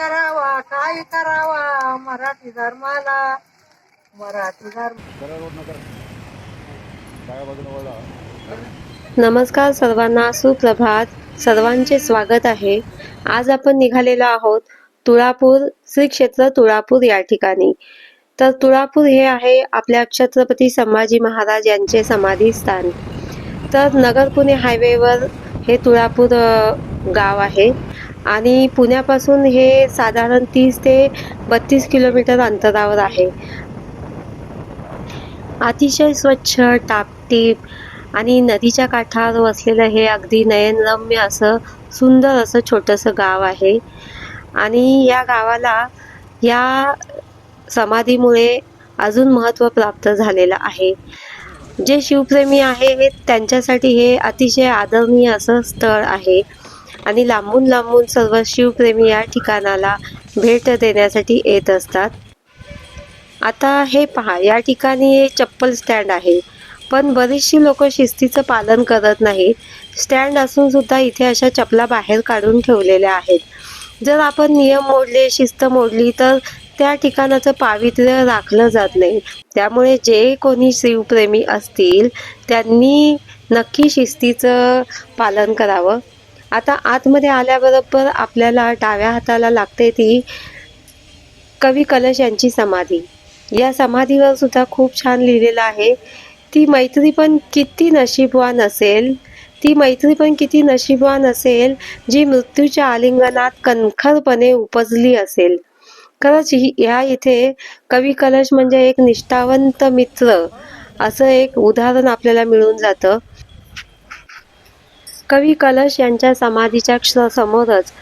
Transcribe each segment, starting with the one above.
करावा? काय करावा? मराठी धर्माला. मराठी धर्म. नमस्कार सर्वांना सुप्रभात. सर्वांचे स्वागत आहे. आज आपण निघालेलो आहोत तुळापूर श्री क्षेत्र तुळापूर या ठिकाणी. तर तुळापूर हे आहे आपल्या छत्रपती संभाजी महाराज यांचे समाधी स्थान तर नगर पुणे हायवेवर हे तुळापूर गाव आहे. आणि पुण्यापासून हे साधारण तीस ते बत्तीस किलोमीटर अंतरावर आहे. अतिशय स्वच्छ टापटीप आणि नदीच्या काठावर वसलेलं हे अगदी नयनरम्य असं सुंदर असं छोटंसं गाव आहे. आणि या गावाला या समाधीमुळे अजून महत्त्व प्राप्त झालेलं आहे. जे शिवप्रेमी आहे हे त्यांच्यासाठी हे अतिशय आदरणीय असं स्थळ आहे. आणि लांबून लांबून सर्व शिवप्रेमी या ठिकाणाला भेट देण्यासाठी येत असतात. आता हे पहा या ठिकाणी चप्पल स्टँड आहे. पण बरीचशी लोक शिस्तीचं पालन करत नाहीत. स्टँड असून सुद्धा इथे अशा चपला बाहेर काढून ठेवलेल्या आहेत. जर आपण नियम मोडले शिस्त मोडली तर त्या ठिकाणाचं पावित्र्य राखलं जात नाही. त्यामुळे जे कोणी शिवप्रेमी असतील त्यांनी नक्की शिस्तीचं पालन करावं. आता आतमध्ये आल्याबरोबर आपल्याला डाव्या हाताला लागते ती कवी कलश यांची समाधी. या समाधीवर सुद्धा खूप छान लिहिलेलं आहे. ती मैत्री पण किती नशीबवान असेल ती मैत्री पण किती नशीबवान असेल जी मृत्यूच्या आलिंगनात कणखरपणे उपजली असेल. खरंच ही- ह्या इथे कवी कलश म्हणजे एक निष्ठावंत मित्र असं एक उदाहरण आपल्याला मिळून जातं. कवी कलश यांच्या समाधीच्या क्ष- समोरच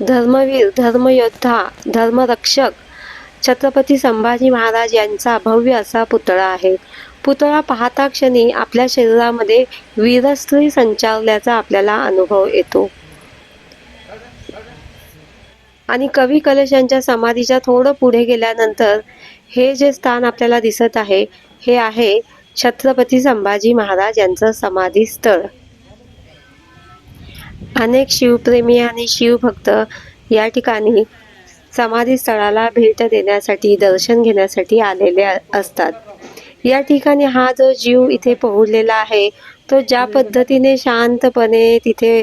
धर्मवीर धर्मयोद्धा धर्मरक्षक छत्रपती संभाजी महाराज यांचा भव्य असा पुतळा आहे. पुतळा पाहता क्षणी आपल्या शरीरामध्ये वीरस्त्री संचारल्याचा आपल्याला अनुभव येतो. आणि कवी कलश यांच्या समाधीच्या थोडं पुढे गेल्यानंतर हे जे स्थान आपल्याला दिसत आहे हे आहे छत्रपती संभाजी महाराज यांचं समाधी स्थळ. अनेक शिवप्रेमी आणि शिवभक्त या ठिकाणी समाधी स्थळाला भेट देण्यासाठी दर्शन घेण्यासाठी आलेले असतात. या ठिकाणी हा जो जीव इथे पोहोचलेला आहे तो ज्या पद्धतीने शांतपणे तिथे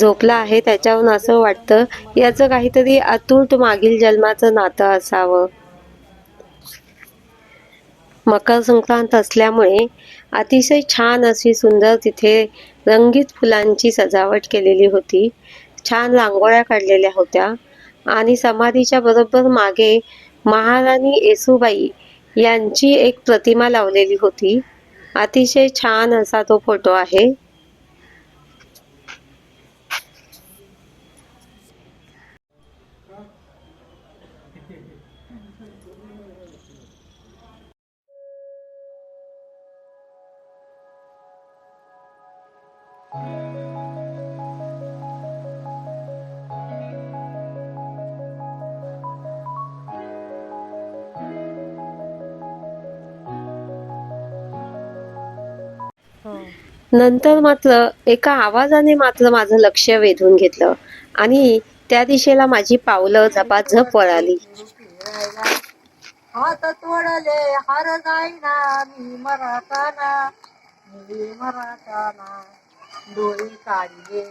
झोपला आहे त्याच्यावरून असं वाटतं याचं काहीतरी अतूट मागील जन्माचं नातं असावं. मकर संक्रांत असल्यामुळे अतिशय छान अशी सुंदर तिथे रंगीत फुलांची सजावट केलेली होती. छान रांगोळ्या काढलेल्या होत्या. आणि समाधीच्या बरोबर मागे महाराणी येसुबाई यांची एक प्रतिमा लावलेली होती. अतिशय छान असा तो फोटो आहे. नंतर मात्र एका आवाजाने मात्र माझं लक्ष वेधून घेतलं. आणि त्या दिशेला माझी पावलं झपाझप वळाली. फिरायला हात तोडले हार जाईना मी मराठाना मी मराठाना डोळे काढले.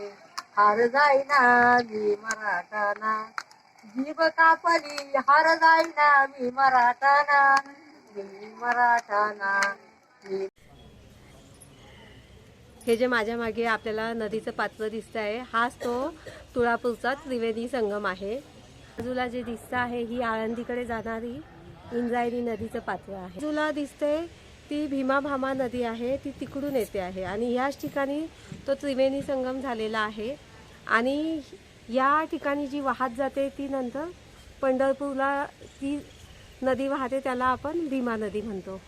हार जाईना मी मराठाना जीभ कापली हार जाईना मी मराठाना मी मराठाना हे जे माझ्या मागे आपल्याला नदीचं पात्र दिसत आहे हाच तो तुळापूरचा त्रिवेणी संगम आहे. बाजूला जे दिसतं आहे ही आळंदीकडे जाणारी इंद्रायणी नदीचं पात्र आहे. बाजूला दिसते ती भीमा भामा नदी आहे ती तिकडून येते आहे. आणि याच ठिकाणी तो त्रिवेणी संगम झालेला आहे. आणि या ठिकाणी जी वाहत जाते ती नंतर पंढरपूरला ती नदी वाहते त्याला आपण भीमा नदी म्हणतो.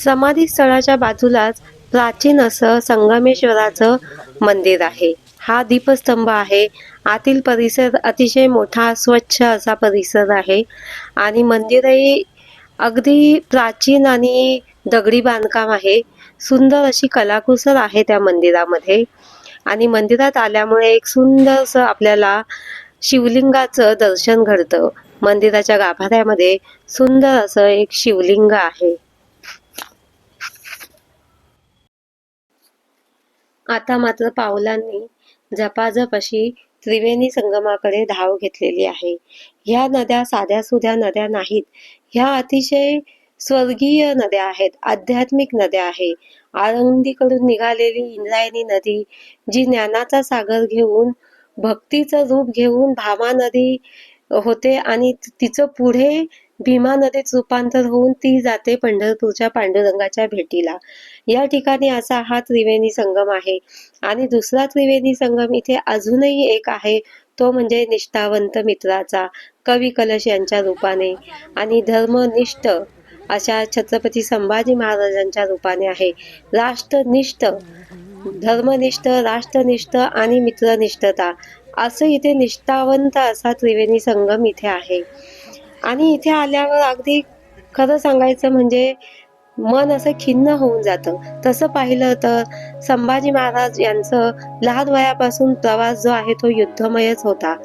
समाधी स्थळाच्या बाजूलाच प्राचीन असं संगमेश्वराचं मंदिर आहे. हा दीपस्तंभ आहे. आतील परिसर अतिशय मोठा स्वच्छ असा परिसर आहे. आणि मंदिरही अगदी प्राचीन आणि दगडी बांधकाम आहे. सुंदर अशी कलाकुसर आहे त्या मंदिरामध्ये. आणि मंदिरात आल्यामुळे एक सुंदरसं आपल्याला शिवलिंगाचं दर्शन घडतं. मंदिराच्या गाभाऱ्यामध्ये सुंदर असं एक शिवलिंग आहे. आता मात्र पावलांनी झपाझप अशी त्रिवेणी संगमाकडे धाव घेतलेली आहे. ह्या नद्या साध्या सुध्या नद्या नाहीत. ह्या अतिशय स्वर्गीय नद्या आहेत. आध्यात्मिक नद्या आहे. आळंदीकडून निघालेली इंद्रायणी नदी जी ज्ञानाचा सागर घेऊन भक्तीचं रूप घेऊन भामा नदी होते आणि तिचं पुढे भीमा नदीत रूपांतर होऊन ती जाते पंढरपूरच्या पांडुरंगाच्या भेटीला. या ठिकाणी असा हा त्रिवेणी संगम आहे. आणि दुसरा त्रिवेणी संगम इथे अजूनही एक आहे. तो म्हणजे निष्ठावंत मित्राचा कवी कलश यांच्या रूपाने. आणि धर्मनिष्ठ अशा छत्रपती संभाजी महाराजांच्या रूपाने आहे. राष्ट्रनिष्ठ धर्मनिष्ठ राष्ट्रनिष्ठ आणि मित्रनिष्ठता. असं इथे निष्ठावंत असा त्रिवेणी संगम इथे आहे. आणि इथे आल्यावर अगदी खरं सांगायचं म्हणजे मन असं खिन्न होऊन जातं. तसं पाहिलं तर संभाजी महाराज यांचं लहान वयापासून प्रवास जो आहे तो युद्धमयच होता.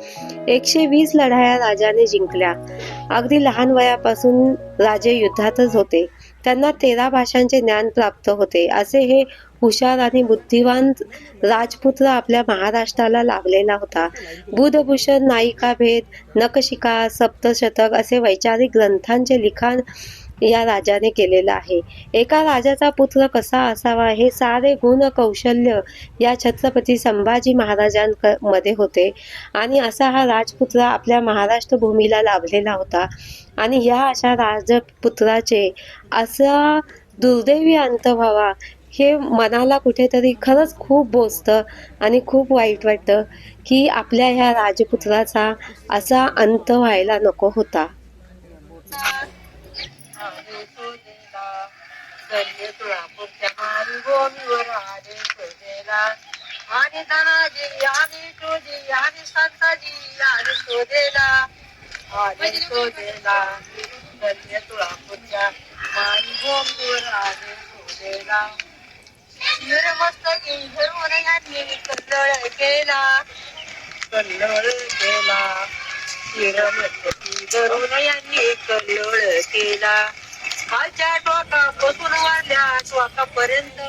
एकशे वीस लढाया राजाने जिंकल्या. अगदी लहान वयापासून राजे युद्धातच होते. त्यांना तेरा भाषांचे ज्ञान प्राप्त होते. असे हे हुशार आणि बुद्धिवान राजपुत्र आपल्या महाराष्ट्राला लाभलेला होता. बुधभूषण नायिका भेद नखशिका सप्तशतक असे वैचारिक ग्रंथांचे लिखाण या राजाने केलेलं आहे. एका राजाचा पुत्र कसा असावा हे सारे गुण कौशल्य या छत्रपती संभाजी महाराजांमध्ये होते आणि असा हा राजपुत्र आपल्या महाराष्ट्र भूमीला लाभलेला होता. आणि ह्या अशा राजपुत्राचे असा दुर्दैवी अंत व्हावा हे मनाला कुठेतरी खरंच खूप बोचतं आणि खूप वाईट वाटतं की आपल्या ह्या राजपुत्राचा असा अंत व्हायला नको होता. आणि धनाजी आणि आणि संताजी शोधेला शोधेला तुळापूरच्या शोधेला शिर मस्तकी धरून यांनी कल्लोळ केला. कल्लोळ केला. शिरमस्तकी धरून यांनी कल्लोळ केला. खालच्या टोकापासून वाढल्या टोकापर्यंत.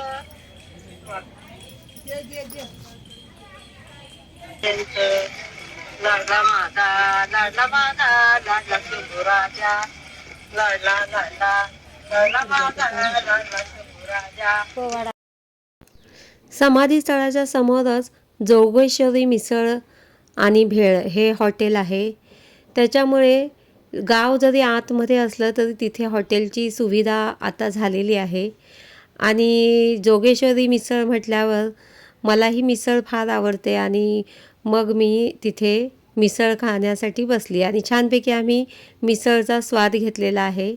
लाडला माझा लाडला माझा लाडला शंभू राजा लाडला लाडला लाडला माझा लाडला शंभू समाधीस्थळाच्या समाधी स्थळाच्या समोरच जोगेश्वरी मिसळ आणि भेळ हे हॉटेल आहे. त्याच्यामुळे गाव जरी आतमध्ये असलं तरी तिथे हॉटेलची सुविधा आता झालेली आहे. आणि जोगेश्वरी मिसळ म्हटल्यावर मलाही मिसळ फार आवडते आणि मग मी तिथे मिसळ खाण्यासाठी बसली. आणि छानपैकी आम्ही मिसळचा स्वाद घेतलेला आहे.